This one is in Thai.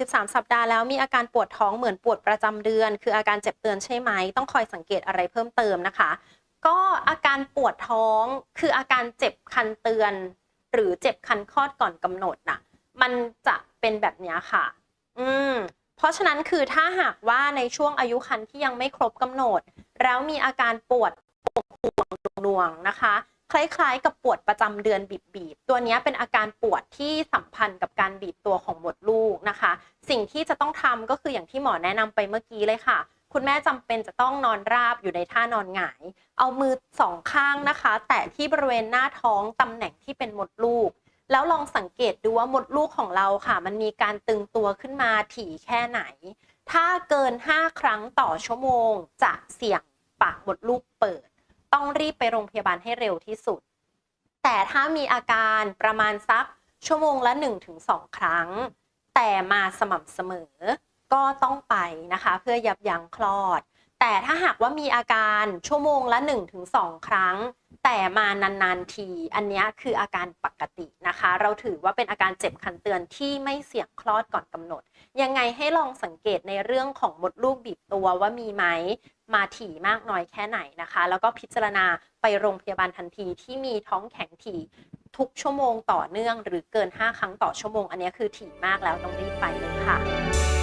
33 สัปดาห์แล้วมีอาการปวดท้องเหมือนปวดประจำเดือน คืออาการเจ็บเตือนใช่ไหม ต้องคอยสังเกตอะไรเพิ่มเติมนะคะ ก็อาการปวดท้องคืออาการเจ็บคันเตือน หรือเจ็บคันคลอดก่อนกำหนดน่ะมันจะเป็นแบบนี้ค่ะ อืมเพราะฉะนั้นคือถ้าหากว่าในช่วงอายุคันที่ยังไม่ครบกำหนด แล้วมีอาการปวดปวดห่วงหน่วงนะคะ คล้ายๆ กับปวดประจำเดือนบีบๆ ตัวนี้เป็นอาการปวดที่สัมพันธ์กับการบีบตัวของมดลูกนะคะ สิ่งที่จะต้องทำก็คืออย่างที่หมอแนะนำไปเมื่อกี้เลยค่ะ คุณแม่จำเป็นจะต้องนอนราบอยู่ในท่านอนหงาย เอามือสองข้างนะคะ แตะที่บริเวณหน้าท้องตำแหน่งที่เป็นมดลูก แล้วลองสังเกตดูว่ามดลูกของเราค่ะ มันมีการตึงตัวขึ้นมาถี่แค่ไหน ถ้าเกิน 5 ครั้งต่อชั่วโมง จะเสี่ยงปากมดลูกเปิด ต้องรีบไปโรงพยาบาลให้เร็วที่สุด แต่ถ้ามีอาการประมาณสักชั่วโมงละ 1-2 ครั้ง แต่มาสม่ำเสมอ ก็ต้องไปนะคะ เพื่อยับยั้งคลอด แต่ถ้าหากว่ามีอาการชั่วโมงละ 1-2 ครั้ง แต่มานานๆที อันนี้คืออาการปกตินะคะ เราถือว่าเป็นอาการเจ็บคันเตือนที่ไม่เสี่ยงคลอดก่อนกำหนด ยังไงให้ลองสังเกตในเรื่องของมดลูกบีบตัวว่ามีไหม มาถี่มากน้อยแค่ไหนนะคะ แล้วก็พิจารณาไปโรงพยาบาลทันทีที่มีท้องแข็งถี่ทุกชั่วโมงต่อเนื่อง หรือเกิน 5 ครั้งต่อชั่วโมง อันนี้คือถี่มากแล้วต้องรีบไปเลยค่ะ